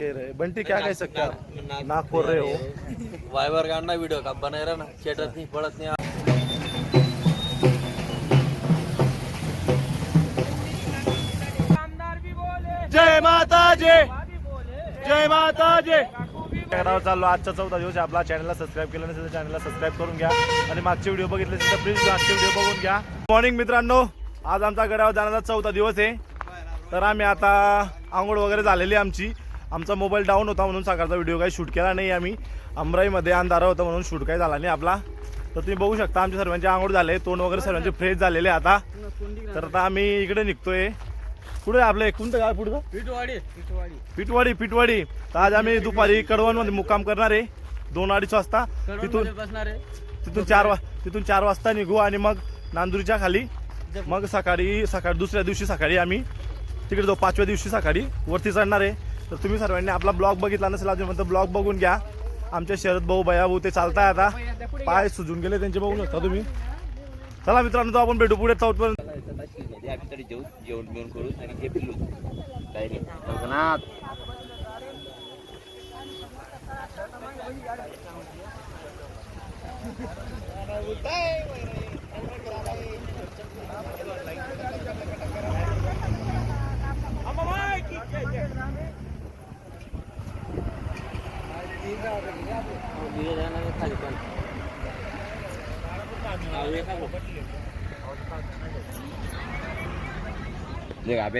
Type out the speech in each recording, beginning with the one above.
कह रहे बंटी क्या कह सकते आप नाक खोल रहे हो. वायवर काढना व्हिडिओ का बनाय ना? शेतात नाही पडत नाही जय माता जय जय माता जय करावं चाललो आजचा चौथा दिवस आपला चॅनलला सबस्क्राईब केलं नसेल तर चॅनलला सबस्क्राईब करून घ्या. आणि मागचे व्हिडिओ बघितले असेल तर प्लीज मागचे व्हिडिओ बघून घ्या. मॉर्निंग मित्रांनो. आज आमचा गडावर जाण्याचा चौथा दिवस आहे. तर आम्ही आता आंघोळ वगैरे झालेली आहे आमची. आमचा मोबाईल डाऊन होता म्हणून सकाळचा व्हिडिओ काही शूट केला नाही आम्ही. अमराईमध्ये अंधारा होता म्हणून शूट काही झाला नाही आपला. तर तुम्ही बघू शकता आमच्या सर्वांचे आंघोळ झाले तोंड वगैरे सर्वांचे फ्रेश झालेले आहे आता. तर आता आम्ही इकडे निघतोय. कुठे आपलं हे कोणतं गाव पुढचं? पिटवाडी पिटवाडी पिटवाडी पिटवाडी तर आज आम्ही दुपारी कडवणमध्ये मुक्काम करणार आहे. दोन अडीच वाजता. तिथून बसणार आहे. तिथून चार वा तिथून चार वाजता निघू आणि मग नांदुरीच्या खाली. मग सकाळी सकाळी दुसऱ्या दिवशी सकाळी आम्ही तिकडे जाऊ. पाचव्या दिवशी सकाळी वरती चढणार आहे. तर तुम्ही सर्वांनी आपला ब्लॉग बघितला नसेल अजून तर ब्लॉग बघून घ्या. आमच्या शरद भाऊ भया भाऊ ते चालताय आता. पाय सुजून गेले त्यांचे बघू शकता तुम्ही. चला मित्रांनो तो आपण भेटू पुढे चौथपर्यंत आम्ही जेवण बिवण करू आणि हे पिल्लू काही नाही पण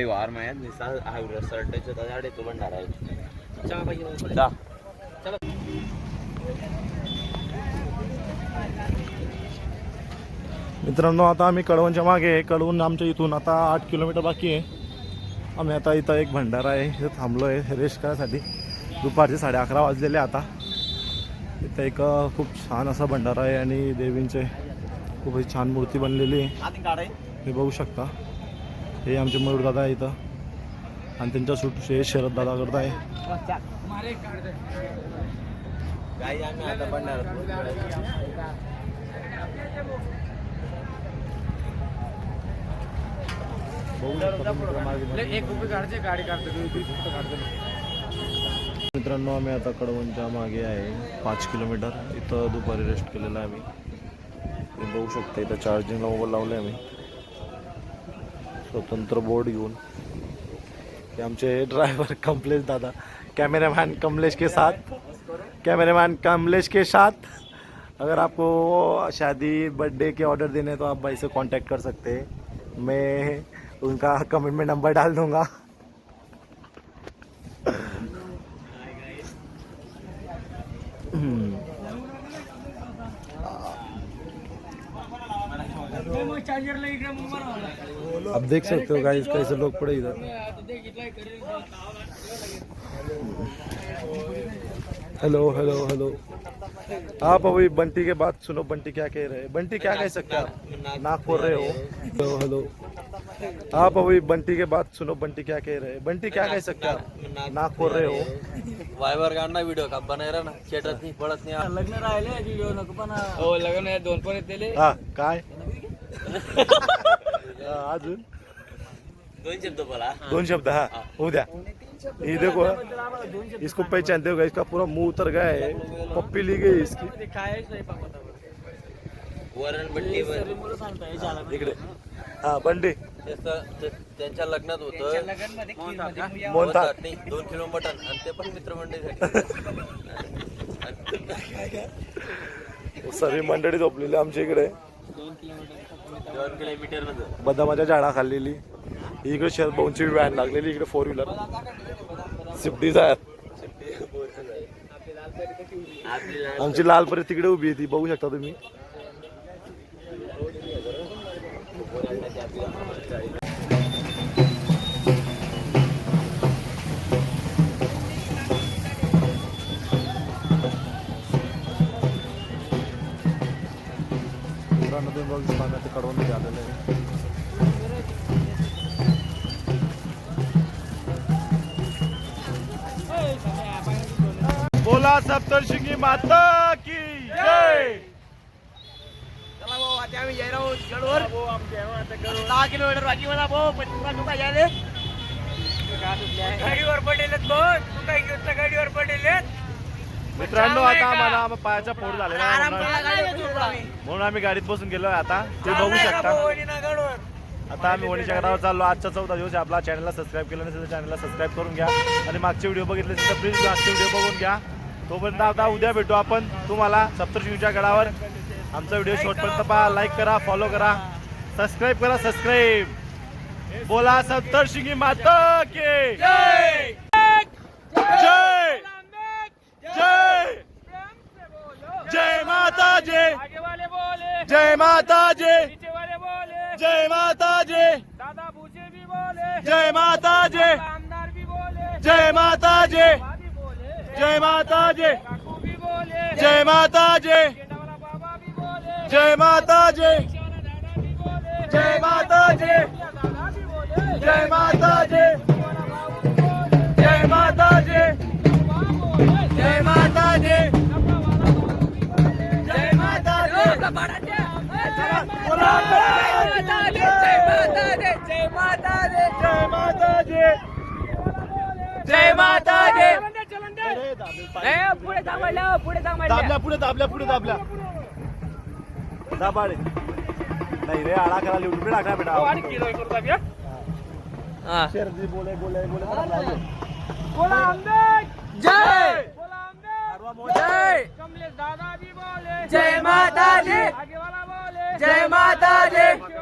वार में निसा हा सर्टेच्या तजाडे तो भंडारा आहे चहा पाहिजे चहा मित्रांनो आता आम्ही कळवणच्या मागे आहे. कळवून आमच्या इथून आता आठ किलोमीटर बाकी आहे. आम्ही आता इथं एक भंडारा आहे इथं थांबलो आहे रेस्ट करायसाठी. दुपारचे साडे अकरा वाजलेले आता. इथं एक खूप छान असा भंडारा आहे आणि देवींचे खूप छान मूर्ती बनलेली आहे. हे बघू शकता. हे आमचे मयूर दादा आहे इथं. आणि त्यांच्या सुट हे शरद दादा करत आहे. एक रुपये काढते गाडी काढतो मित्रांनो आम्ही आता कडवणच्या मागे आहे. पाच किलोमीटर. इथं दुपारी रेस्ट केलेला आहे आम्ही. तुम्ही बघू शकता इथं चार्जिंगला मोबाईल लावले आम्ही. स्वतंत्र बोर्ड घेऊन. हे आमचे ड्रायव्हर कमलेश दादा. कैमरामैन कमलेश के साथ. कैमरामैन कमलेश के साथ. अगर आपको शादी बर्थडे के ऑर्डर देने तो आप भाई से कांटेक्ट कर सकते हैं. मैं उनका कमेंट में नंबर डाल दूंगा. अब देख सकते हो गाइस कैसे लोग पड़े इधर. हेलो हेलो हेलो आप अभी बंटी के बात सुनो बंटी क्या कह रहे हैं? बंटी क्या कह सकते हैं आप? नाक खोल रहे हो। हेलो हेलो आप अभी बंटी के बात सुनो बंटी क्या कह रहे हैं? बंटी क्या कह सकते हैं आप? नाक खोल रहे हो। वायवर काढना व्हिडिओ का बनाय ना शेतात नाही पडत नाही लग्न राहिले व्हिडिओ नको पण हो लग्न दोन पण येते हा काय? हा, अजून? दोन शब्द बोला. दोन शब्द हाँ. हो. द्या. ये देखो इसको पहचानते हो इसका पूरा मुंह उतर गया है. पप्पी ली गई इसकी. वरण बट्टी इकडे. हा बंडी. त्यांच्या लग्नात होतं. नाही दोन किलो मटन आणि ते पण मित्रमंडळीसाठी. सर्व मंडळी झोपलेली आमच्या इकडे. दोन किलोमीटर. बदामाच्या झाडा खाल्लेली इकडे शरद भाऊंची व्हॅन लागलेली इकडे फोर व्हीलर शिफ्टी डिझायर आमची आमची लालपरी तिकडे उभी आहे ती बघू शकता तुम्ही. बघू आता कडवून आलेलं आहे. बोला सप्तर्षिंगी माता की जय! चला भाऊ आता आम्ही जाईल आहोत गडवर. दहा किलोमीटर बाकी मला भाऊ पंचवीस रुपये झाले. गाडीवर पडेलेत दोन तू काय घेऊन गाडीवर पडेलेत मित्रांनो आता आम्हाला आम- पायाचा फोड झालेला आहे. म्हणून- म्हणून आम्ही गाडीत बसून गेलो आता. ते बघू शकता. आता आम्ही वणीच्या घरावर चाललो. आजचा चौथा दिवस आहे. आपला चॅनलला सबस्क्राईब केलं नसेल तर चॅनलला सबस्क्राईब करून घ्या. आणि मागचे व्हिडिओ बघितले असेल तर प्लीज मागचे व्हिडिओ बघून घ्या. तोपर्यंत आता उद्या भेटू आपण तुम्हाला सप्तशृंगीच्या गडावर आमचा व्हिडिओ शेवटपर्यंत पहा. लाईक करा फॉलो करा. सबस्क्राईब करा सबस्क्राईब बोला सप्तशृंगी माता के जय जय जय जय माता जय माता बोले। जय माता बोले। जय माता बोले। जय माता बोले। जय माता बोले। जय माता बोले। जय माता बोले। जय माता बोले। जय माता जय जय माता जय जय माता जय पुढे थांबायला पुढे थांबायला. दाबल्या पुढे दाबल्या पुढे दाबल्या. दाबाडे नाही रे आडा करा लिहून रुपये टाका बेटा. आणि किलो करू दाबी, हा? शेरजी बोले बोले बोले बोले बोला. आमदार जय! बोला आमदार सर्व मोठे. कमलेश दादा भी बोले. जय माता दी! आगे वाला बोले. जय माता दी! पीछे वाला बोले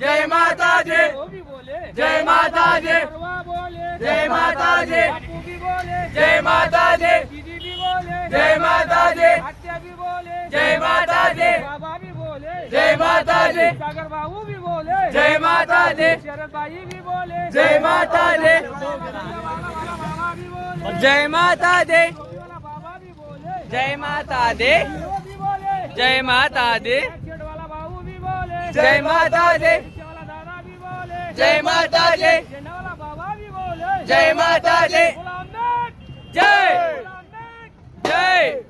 जय माता दी वो भी बोले जय माता दी परवा बोले जय माता दी बापू भी बोले जय माता दी दीदी भी बोले जय माता दी आत्या भी बोले जय माता दी बाबा भी बोले जय माता दी सागर बाबू भी बोले जय माता दी शरद भाई भी बोले जय माता दी बाबा भी बोले जय माता दी वाला बाबा भी बोले जय माता दी वो भी बोले जय माता दी खेड वाला बाबू જય માતાજી જય માતાજી જય માતાજી જય જય